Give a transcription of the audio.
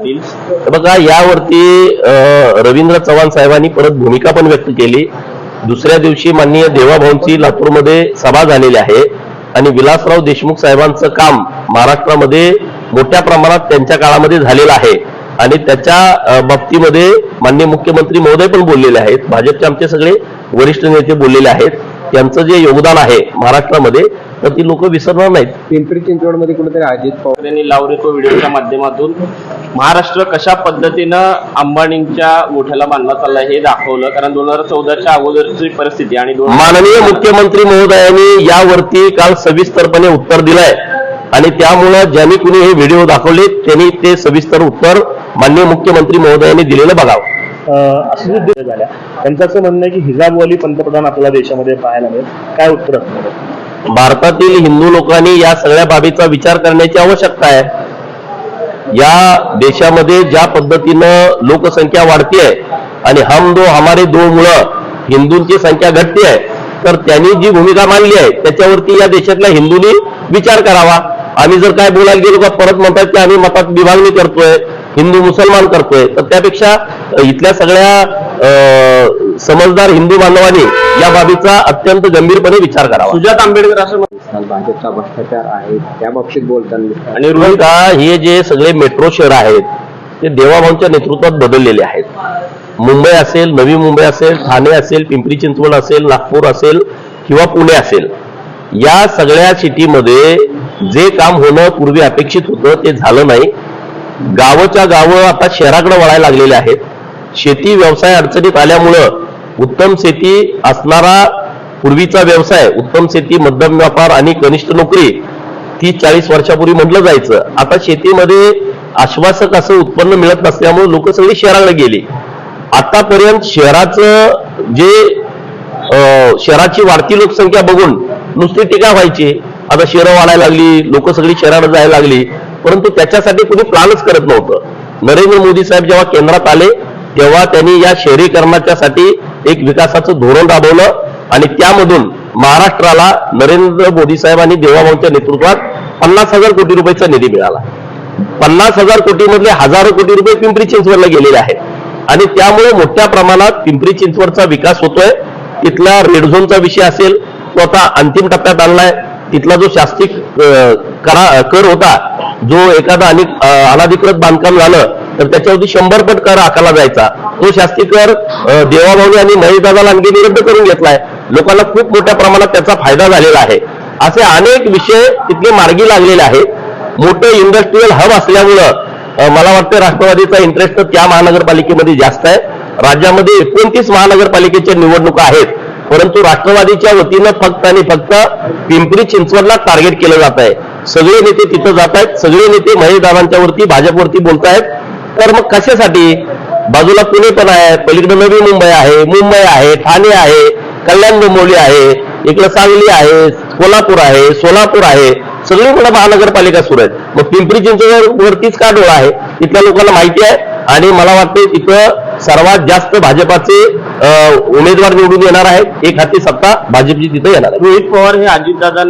बघा यावरती रवींद्र चव्हाण साहेबांनी परत भूमिका पण व्यक्त केली. दुसऱ्या दिवशी माननीय देवाभाऊंची लातूरमध्ये सभा झालेली आहे. आणि विलासराव देशमुख साहेबांचं काम महाराष्ट्रामध्ये मोठ्या प्रमाणात त्यांच्या काळामध्ये झालेलं आहे. आणि त्याच्या बाबतीमध्ये माननीय मुख्यमंत्री महोदय पण बोललेले आहेत. भाजपचे आमचे सगळे वरिष्ठ नेते बोललेले आहेत. त्यांचं जे योगदान आहे महाराष्ट्रामध्ये तर ती लोक विसरणार नाहीत. पिंपरी चिंचवडमध्ये कुठेतरी अजित पवार यांनी लावले तो व्हिडिओच्या माध्यमातून महाराष्ट्र कशा पद्धतीनं अंबानींच्या मोठ्याला बांधला चाललाय हे दाखवलं? कारण दोन हजार चौदाच्या अगोदरची परिस्थिती आणि दोन माननीय मुख्यमंत्री महोदयांनी यावरती काल सविस्तरपणे उत्तर दिलंय. आणि त्यामुळं ज्यांनी कुणी हे व्हिडिओ दाखवले त्यांनी ते सविस्तर उत्तर माननीय मुख्यमंत्री महोदयांनी दिलेलं बघावं. झाल्या त्यांचं असं म्हणणं आहे की हिजाबवाली पंतप्रधान आपल्या देशामध्ये पाहायला मिळेल. काय उत्तर असणार? भारतातील हिंदू लोकांनी या सगळ्या बाबीचा विचार करण्याची आवश्यकता आहे. या देशामध्ये ज्या पद्धतीनं लोकसंख्या वाढतीये आणि हम दो हमारे दो मुळं हिंदूंची संख्या घटते आहे तर त्यांनी जी भूमिका मांडली आहे त्याच्यावरती या देशातल्या हिंदूंनी विचार करावा. आम्ही जर काय बोलायला गेलो का परत म्हणतात की आम्ही मतात विभागणी करतोय हिंदू मुसलमान करतोय तर त्यापेक्षा इथल्या सगळ्या समजदार हिंदू बांधवांनी या बाबीचा अत्यंत गंभीरपणे विचार करावा. सुजात आंबेडकर असं भाजपचा भ्रष्टाचार आहे त्या बाबतीत बोलताना आणि रोहित हे जे सगळे मेट्रो शहर आहेत ते देवाभाऊंच्या नेतृत्वात बदललेले आहेत. मुंबई असेल नवी मुंबई असेल ठाणे असेल पिंपरी चिंचवड असेल नागपूर असेल किंवा पुणे असेल या सगळ्या सिटीमध्ये जे काम होणं पूर्वी अपेक्षित होतं ते झालं नाही. गावच्या गावं आता शहराकडे वळायला लागलेले आहेत. शेती व्यवसाय अडचणीत आल्यामुळं उत्तम शेती असणारा पूर्वीचा व्यवसाय उत्तम शेती मध्यम व्यापार आणि कनिष्ठ नोकरी तीस चाळीस वर्षापूर्वी म्हटलं जायचं. आता शेतीमध्ये आश्वासक असं उत्पन्न मिळत नसल्यामुळे लोक सगळी शहराकडे गेली. आतापर्यंत शहराचं जे शहराची वाढती लोकसंख्या बघून नुसती टीका व्हायची. आता शहरं वाढायला लागली लोक सगळी शहराकडे जायला लागली. परंतु त्याच्यासाठी कुणी प्लॅनच करत नव्हतं. नरेंद्र मोदी साहेब जेव्हा केंद्रात आले तेव्हा त्यांनी या शहरीकरणाच्या साठी एक विकासाचं धोरण राबवलं आणि त्यामधून महाराष्ट्राला नरेंद्र मोदी साहेबांनी देवाभाऊंच्या नेतृत्वात पन्नास हजार कोटी रुपयाचा निधी मिळाला. पन्नास हजार कोटीमधले हजारो कोटी रुपये पिंपरी चिंचवडला गेलेले आहेत. आणि त्यामुळे मोठ्या प्रमाणात पिंपरी चिंचवडचा विकास होतोय. तिथला रेड झोनचा विषय असेल तो आता अंतिम टप्प्यात आणलाय. तिथला जो शास्त्रीय करा कर होता जो एखादा आणि अनाधिकृत बांधकाम झालं तर त्याच्यावरती शंभर पट कर आकारला जायचा. तो शास्ती कर अं, देवाभाऊनी आणि महेशदादा लांडगे रद्द करून घेतलाय. लोकांना खूप मोठ्या प्रमाणात त्याचा फायदा झालेला आहे. असे अनेक विषय तिथले मार्गी लागलेले आहेत. मोठं इंडस्ट्रीयल हब असल्यामुळं मला वाटतं राष्ट्रवादीचा इंटरेस्ट त्या महानगरपालिकेमध्ये जास्त आहे. राज्यामध्ये एकोणतीस महानगरपालिकेच्या निवडणुका आहेत. परंतु राष्ट्रवादीच्या वतीनं फक्त आणि फक्त पिंपरी चिंचवडला टार्गेट केलं जात आहे. सगळे नेते तिथं जात आहेत. सगळे नेते महेशदादांच्या वरती भाजपवरती बोलतायत. तर मग कशासाठी? बाजूला पुणे पण आहे पलीकडे नवी मुंबई आहे मुंबई आहे ठाणे आहे कल्याण डोंबिवली आहे इकडे सांगली आहे कोल्हापूर आहे सोलापूर आहे सगळीकडे महानगरपालिका सुरू आहेत. मग पिंपरी चिंचवड वरतीच का डोळा आहे? तिथल्या लोकांना माहिती आहे आणि मला वाटतं तिथं सर्वात जास्त भाजपाचे उमेदवार निवडून येणार आहेत. एक हाती सत्ता भाजपची तिथं येणार आहे. रोहित पवार हे अजितदादा